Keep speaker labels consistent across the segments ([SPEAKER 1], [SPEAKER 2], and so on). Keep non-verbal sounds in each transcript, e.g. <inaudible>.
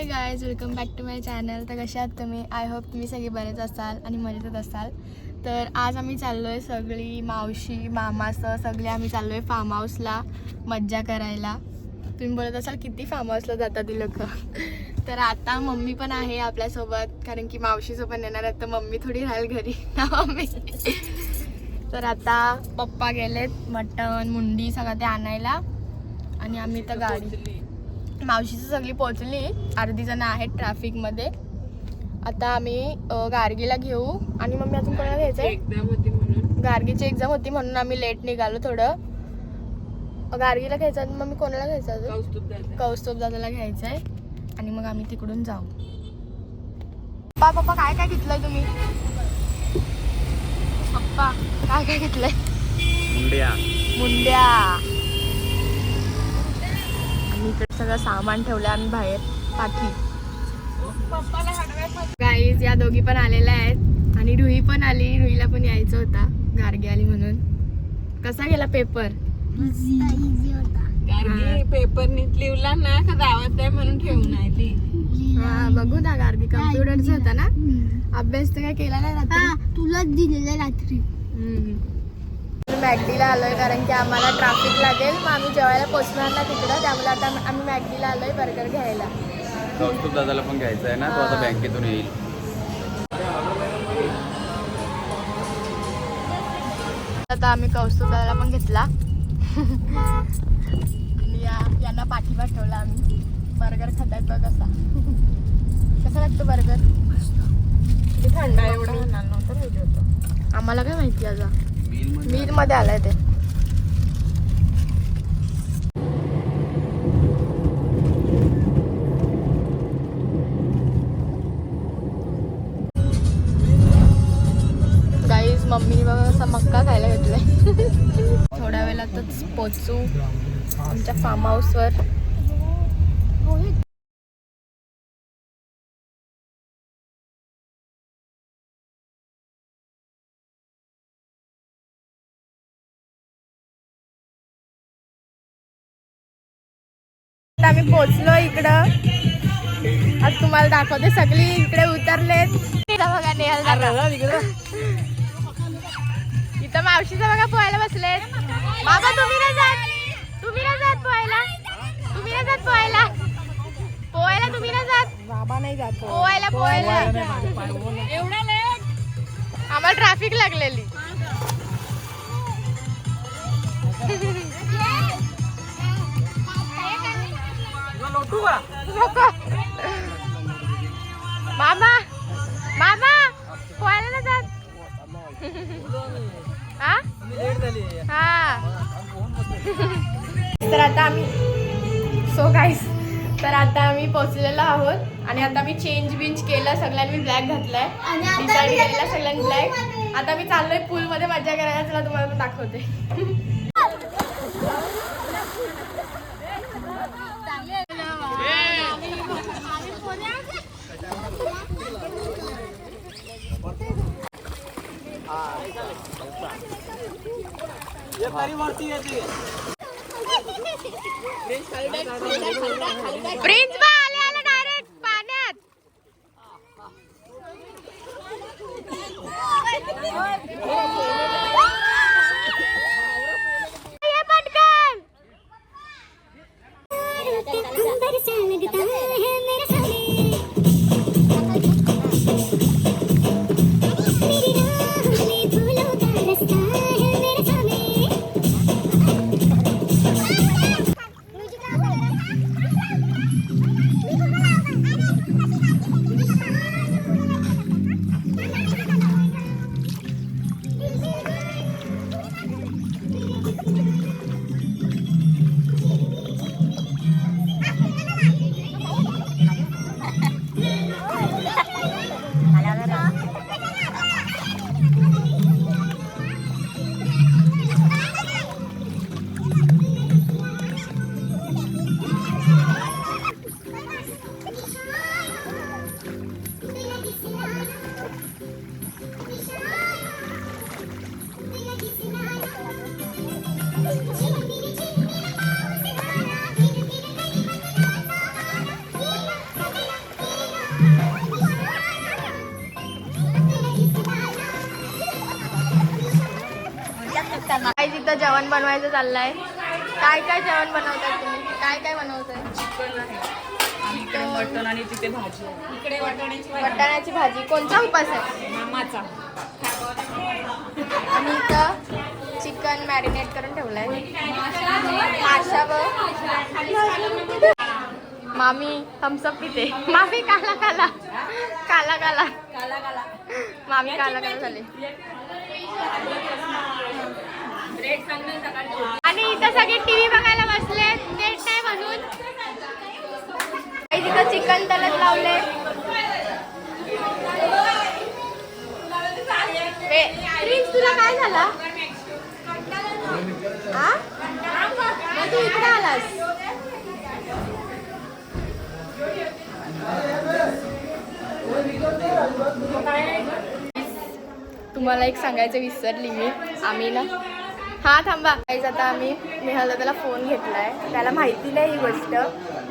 [SPEAKER 1] Hi guys welcome back to my channel तर कशा आहात तुम्ही? आय होप तुम्ही सगळे बरेच असाल आणि मजेतच असाल. तर आज आम्ही चाललो आहे सगळी मावशी मामासह सगळे आम्ही चाललो आहे फार्म हाऊसला मज्जा करायला. तुम्ही बोलत असाल किती फार्म हाऊसला जातात ती लोक? <laughs> तर आता मम्मी पण आहे आपल्यासोबत कारण की मावशीसोबत येणार आहेत तर मम्मी थोडी राहील घरी. <laughs> ना मम्मी? तर आता पप्पा गेलेत मटण मुंडी सगळं ते आणायला. आणि आम्ही तर गाडी मावशीचं सगळी पोहोचली. अर्धी जण आहेत ट्रॅफिकमध्ये आता आम्ही गार्गीला घेऊ. आणि मग मी अजून कोणाला घ्यायचं आहे
[SPEAKER 2] एक्झाम होती म्हणून.
[SPEAKER 1] गार्गीची एक्झाम होती म्हणून आम्ही लेट निघालो थोडं. गार्गीला घ्यायचं आहे, मग मी कोणाला घ्यायचं अजून?
[SPEAKER 2] कौस्तुभ दादा
[SPEAKER 1] कौस्तुभ दादाला घ्यायचं आहे आणि मग आम्ही तिकडून जाऊ. पप्पा पप्पा काय काय घेतलंय तुम्ही? पप्पा काय काय घेतलंय?
[SPEAKER 3] मुंड्या.
[SPEAKER 1] मुंड्या. आणि सगळं सामान ठेवलं आम्ही बाहेर पाठी. गाईज या दोघी पण आलेल्या आहेत. आणि रुही पण आली. रुहीला पण यायचं होता. गार्गी आली म्हणून. कसा गेला पेपर?
[SPEAKER 2] गार्गी पेपर नीट लिवला ना का गावात आहे म्हणून ठेवून आहे ती
[SPEAKER 1] हा बघू ना गार्गी. कम्प्युटरचा होता ना? अभ्यास तर काय केला नाही रात्री.
[SPEAKER 4] तुलाच दिलेलं रात्री.
[SPEAKER 1] मॅगडीला आलोय कारण की आम्हाला ट्रॅफिक लागेल. मग आम्ही जेवायला पोचणार ना तिकडं. त्यामुळे आता आम्ही मॅगडीला आलोय बर्गर घ्यायला.
[SPEAKER 3] कौस्तुभ दादाला पण घ्यायचा आहे ना. तो आता बँकेतून येईल.
[SPEAKER 1] आता आम्ही कौस्तुभाला पण घेतला. आणि या यांना पाठीवर ठेवला आम्ही. बर्गर खातायत बघ कसा कसा लागतो बर्गर थंड एवढं. होणार नव्हतं राहिलं होतं आम्हाला काय माहिती आज मीरमध्ये आलाय ते. गाईज मम्मी बघा असा मक्का खायला घेतलाय. <laughs> थोड्या वेळातच पोचू आमच्या फार्म हाऊसवर आम्ही पोचलो इकडं. आज तुम्हाला दाखवते सगळी इकडे उतरलेत. बघा नेहल दादा. इथं मावशीचं बघा पोहायला बसलेत. बाबा तुम्ही नाही जात. तुम्ही नाही जात पोहायला. तुम्ही नाही जात पोहायला. पोहायला तुम्ही नाही जात.
[SPEAKER 2] बाबा नाही जात.
[SPEAKER 1] पोहायला पोहायला. एवढा लेट आम्हाला ट्रॅफिक लागलेली. नको. मामा मामा पोहायला नाही जात. हा? हा. तर आता आम्ही सो गाईस तर आता आम्ही पोहोचलेलो आहोत आणि आता मी चेंज बिंज केलं सगळ्यांनी ब्लॅक घातलाय. डिसाईड
[SPEAKER 4] मी
[SPEAKER 1] केलेला सगळ्यांनी ब्लॅक आता मी चाललोय पूल मध्ये मजा करायला चला तुम्हाला दाखवते. <laughs> प्रिन्स बा आले आले डायरेक्ट पाण्यात. ये जेवण बनवायचं चाललंय. काय काय जेवण बनवताय तुम्ही? काय काय बनवताय?
[SPEAKER 2] इकडे मटण आणि तिथे भाजी. इकडे वाटाण्याची भाजी.
[SPEAKER 1] वटाण्याची भाजी. कोणता उपास आहे?
[SPEAKER 2] मामाचा.
[SPEAKER 1] आणि इथं चिकन मॅरिनेट करून ठेवलंय. माशा बघ मामी थम्सअप पिते मामी काला काला. काला काला. मामी काला काला झाले. आणि इथं सगळे टीव्ही बघायला बसले नेट नाही म्हणून. काही तिथं चिकन तलत लावले. तुला काय झाला? मग तू इकडे आलास. तुम्हाला एक सांगायचं विसरली मी. आम्ही ना हा थांबा. काहीच आता आम्ही नेहाला त्याला फोन घेतलाय. त्याला माहिती नाही ही गोष्ट.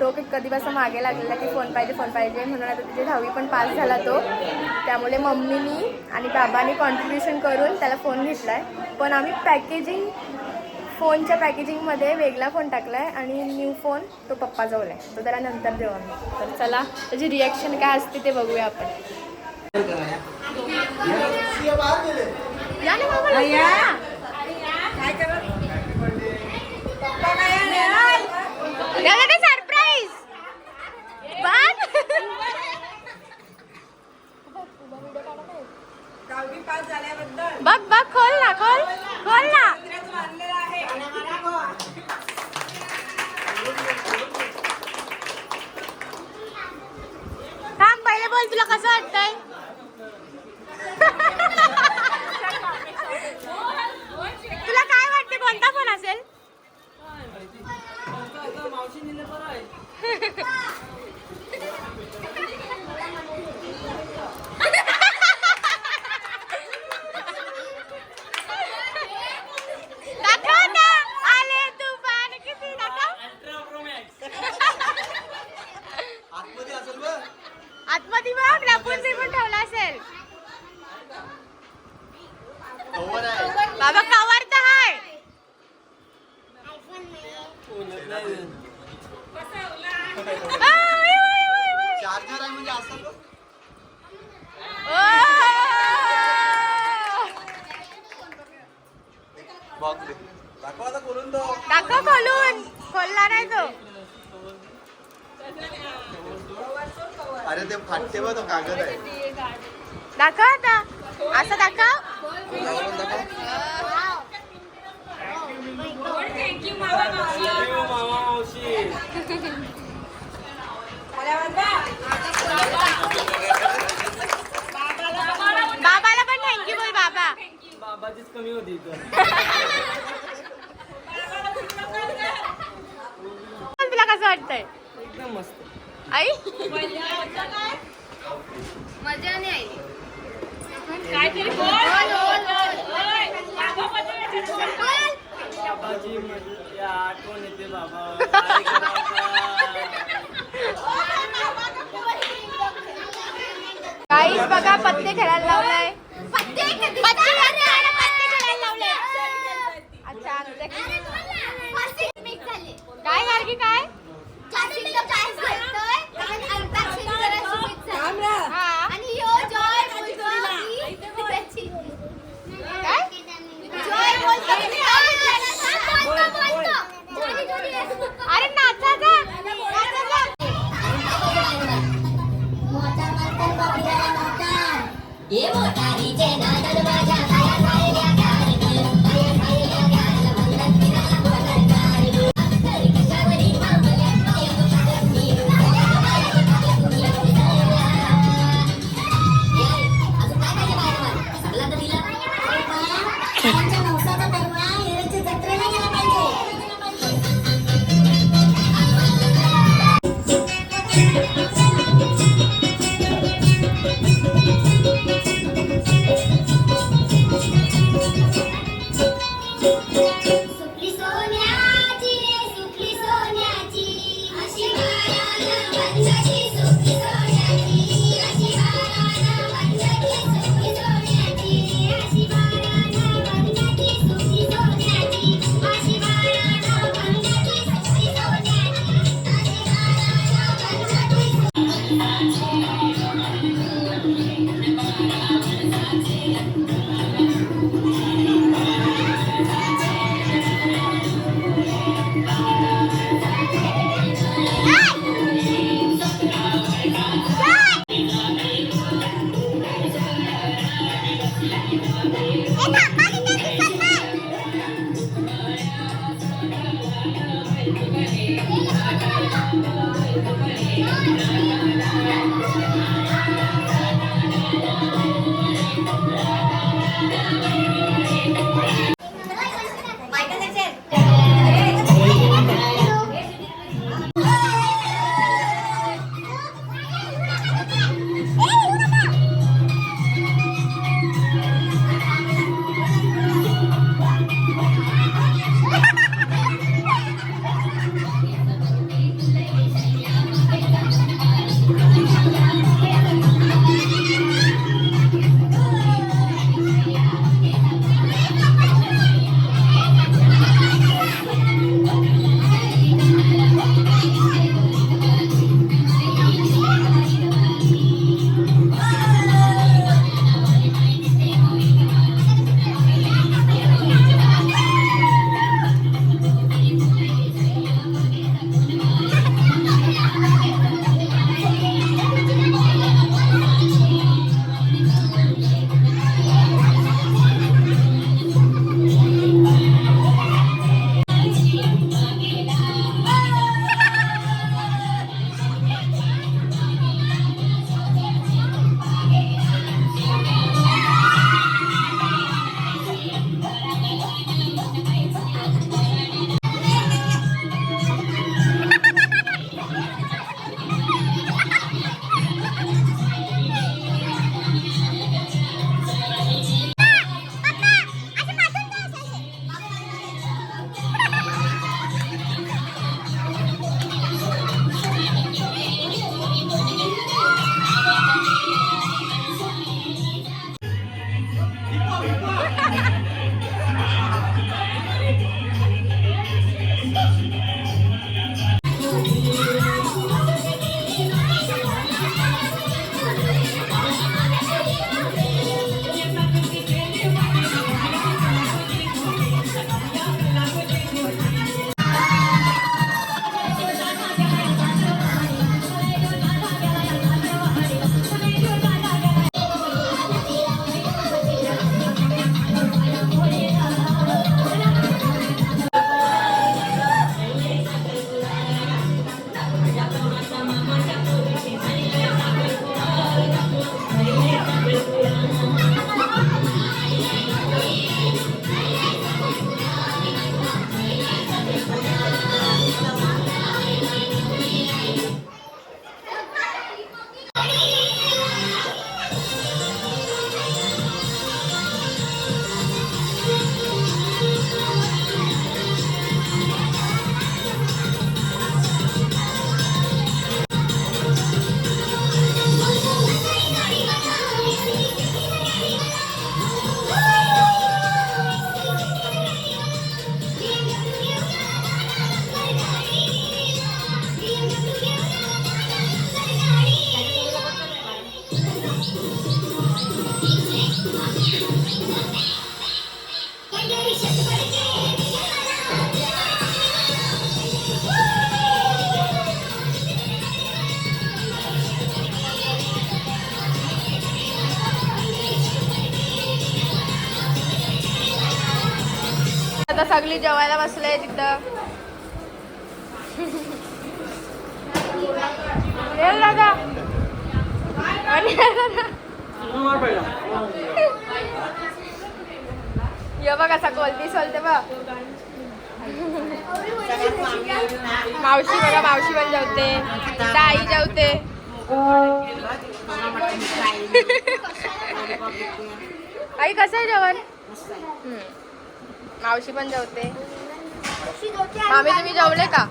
[SPEAKER 1] तो की कधीपासून मागे लागलेला की फोन पाहिजे फोन पाहिजे. म्हणून आता तिथे दहावी पण पास झाला तो. त्यामुळे मम्मीनी आणि बाबांनी कॉन्ट्रीब्युशन करून त्याला फोन घेतलाय. पण आम्ही पॅकेजिंग फोनच्या पॅकेजिंगमध्ये वेगळा फोन टाकलाय आणि न्यू फोन तो पप्पाजवळ आहे. तो त्याला नंतर देऊ आम्ही. तर चला त्याची रिॲक्शन काय असते ते बघूया आपण. या ना बाबा, लवकर या. त्याला काय सरप्राईज बघ बघ खोल ना खोल खोल ना थांब पहिले बोल तुला कसं वाटतंय तुला काय वाटते कोणता फोन असेल दाखव ना आले तुफान किती दाखव आतमध्ये बघ लपून बिपून ठेवला असेल बाबा कवर तर हाय आ, ओय, ओय, ओय, ओय.
[SPEAKER 5] चार्जर आहे म्हणजे असं
[SPEAKER 1] ओ!
[SPEAKER 5] बॉक्स दे. दाखव आता खोलून तो
[SPEAKER 1] दाखव खोलून खोलला नाही तो
[SPEAKER 5] अरे ते फाटते बघ तो कागद आहे
[SPEAKER 1] दाखव आता असं दाखव
[SPEAKER 5] दाखव, दाखव.
[SPEAKER 1] बाबाला पण थँक्यू बोल बाबा
[SPEAKER 6] बाबाचीच कमी होती
[SPEAKER 1] तुला कसं वाटतंय?
[SPEAKER 6] एकदम मस्त.
[SPEAKER 1] आई?
[SPEAKER 6] बाबाची
[SPEAKER 4] Yeah.
[SPEAKER 1] आता सगळी जेवायला बसले तिथं. दादा. ये बघ असा कोलती सोलते बघ. मावशी बघा मावशी पण जेवते. आई जेवते. आई कसं आहे जेवण. मावशी पण जेवते. मामी तुम्ही जेवले का?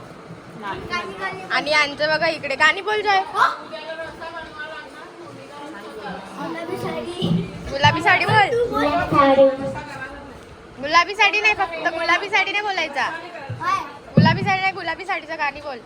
[SPEAKER 1] आणि यांचं बघा इकडे गाणी बोल जाय. गुलाबी साडी. बोल. गुलाबी साडी नाही फक्त गुलाबी साडी नाही बोलायचा. गुलाबी साडी नाही गुलाबी साडीचं गाणी बोल.